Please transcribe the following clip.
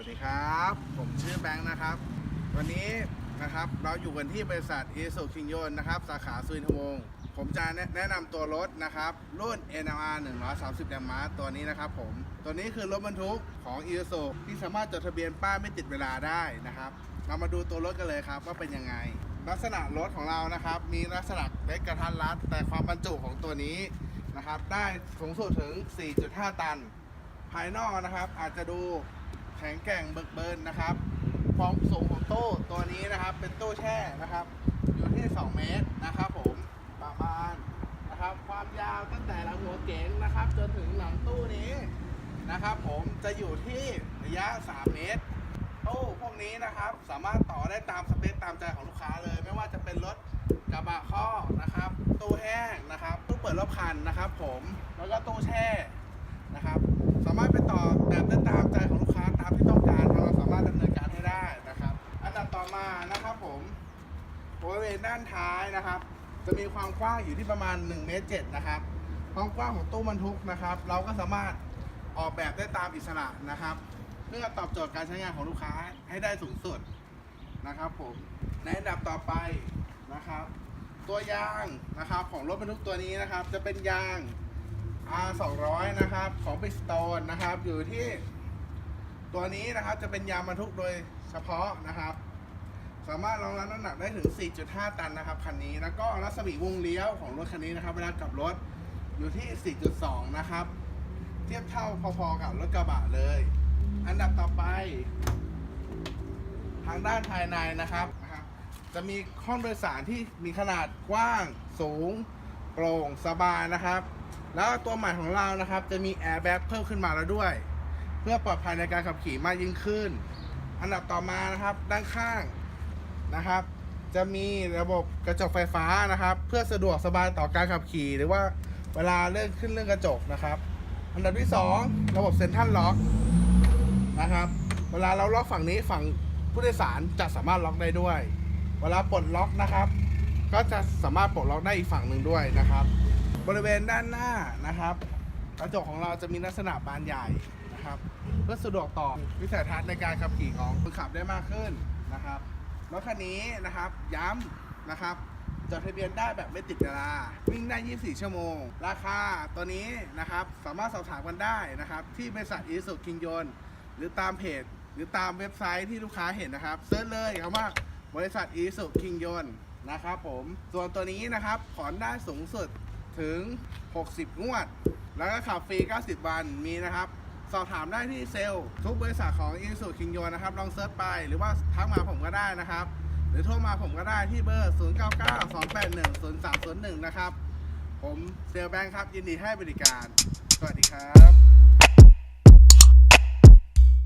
วัสดีครับ ผมชื่อแบงค์นะครับ วันนี้นะครับเราอยู่กันที่บริษัทอีสุคิงยนนะครับสาขาสุวินทวงศ์ผมจะแนะนำตัวรถนะครับ รุ่น NR 130แรงม้าตัวนี้นะครับผม ตัวนี้คือรถบรรทุกของอีสุที่สามารถจดทะเบียนป้ายไม่ติดเวลาได้นะครับ เรามาดูตัวรถกันเลยครับว่าเป็นยังไง ลักษณะรถของเรานะครับ มีลักษณะเล็กกระทัดรัด แต่ความบรรจุของตัวนี้นะครับ ได้สูงสุดถึง 4.5 ตัน ภายนอกนะครับอาจจะดู แข็งแกร่งเบิกเบินนะครับ ความสูงของตู้ตัวนี้นะครับ เป็นตู้แช่นะครับ อยู่ที่ 2 เมตรนะครับผมประมาณนะครับ ความยาวตั้งแต่หลังหัวเก๋งนะครับ จนถึงหลังตู้นี้นะครับ ผมจะอยู่ที่ระยะ 3 เมตรตู้พวกนี้นะครับ สามารถต่อได้ตามสเปคตามใจของลูกค้าเลย ไม่ว่าจะเป็นรถกระบะข้อนะครับ ตู้แห้งนะครับ ตู้เปิดรอบคันนะครับ ผมแล้วก็ตู้แช่นะครับ สามารถไปต่อแบบได้ตามใจของลูกค้า วณด้านท้ายนะครับ จะมีความกว้างอยู่ที่ประมาณ1เมตร7นะครับความกว้างของตู้บรรทุกนะครับ เราก็สามารถออกแบบได้ตามอิสระนะครับ เพื่อตอบโจทย์การใช้งานของลูกค้าให้ได้สูงสุดนะครับผมในอันดับต่อไปนะครับ ตัวยางนะครับของรถบรรทุกตัวนี้นะครับ จะเป็นยาง R 200นะครับของ Bridgestone นะครับ อยู่ที่ตัวนี้นะครับจะเป็นยางบรรทุกโดยเฉพาะนะครับ สามารถรองรับน้ำหนักได้ถึง 4.5 ตันนะครับคันนี้ แล้วก็รัศมีวงเลี้ยวของรถคันนี้นะครับเวลากลับรถอยู่ที่ 4.2 นะครับ เทียบเท่าพอๆกับรถกระบะเลย อันดับต่อไป ทางด้านภายในนะครับนะครับ จะมีห้องโดยสารที่มีขนาดกว้าง สูง โปร่ง สบายนะครับ แล้วตัวใหม่ของเรานะครับ จะมีแอร์แบ็กเพิ่มขึ้นมาแล้วด้วย เพื่อปลอดภัยในการขับขี่มากยิ่งขึ้น อันดับต่อมานะครับ ด้านข้าง นะครับ จะมีระบบกระจกไฟฟ้านะครับ เพื่อสะดวกสบายต่อการขับขี่ หรือว่าเวลาเลื่อนขึ้นเลื่อนกระจกนะครับ อันดับที่ 2 ระบบเซ็นทรัลล็อกนะครับ เวลาเราล็อกฝั่งนี้ฝั่งผู้โดยสารจะสามารถล็อกได้ด้วย เวลาปลดล็อกนะครับ ก็จะสามารถปลดล็อกได้อีกฝั่งหนึ่งด้วยนะครับ บริเวณด้านหน้านะครับ กระจกของเราจะมีลักษณะบานใหญ่นะครับ เพื่อสะดวกต่อวิสัยทัศน์ในการขับขี่ของคนขับได้มากขึ้นนะครับ รถคันนี้นะครับย้ำนะครับจดทะเบียนได้แบบไม่ติดเวลา วิ่งได้ 24 ชั่วโมง ราคาตัวนี้นะครับสามารถสอบถามกันได้นะครับ ที่บริษัทอีสุคิงยนหรือตามเพจ หรือตามเว็บไซต์ที่ลูกค้าเห็นนะครับเซิร์ชเลยคำว่าบริษัทอีสุคิงยนนะครับผมส่วนตัวนี้นะครับผ่อนได้สูงสุดถึง 60 งวด แล้วก็ขับฟรี 90 วันมีนะครับ สอบถามได้ที่เซลล์ทุกบริษัทของ i s u King y o นะครับ ลองเซิร์ชไปหรือว่าทักมาผมก็ได้นะครับ หรือโทรมาผมก็ได้ที่เบอร์ 0992810301 นะครับ ผมเซลลแบงค์ครับ ยินดีให้บริการ สวัสดีครับ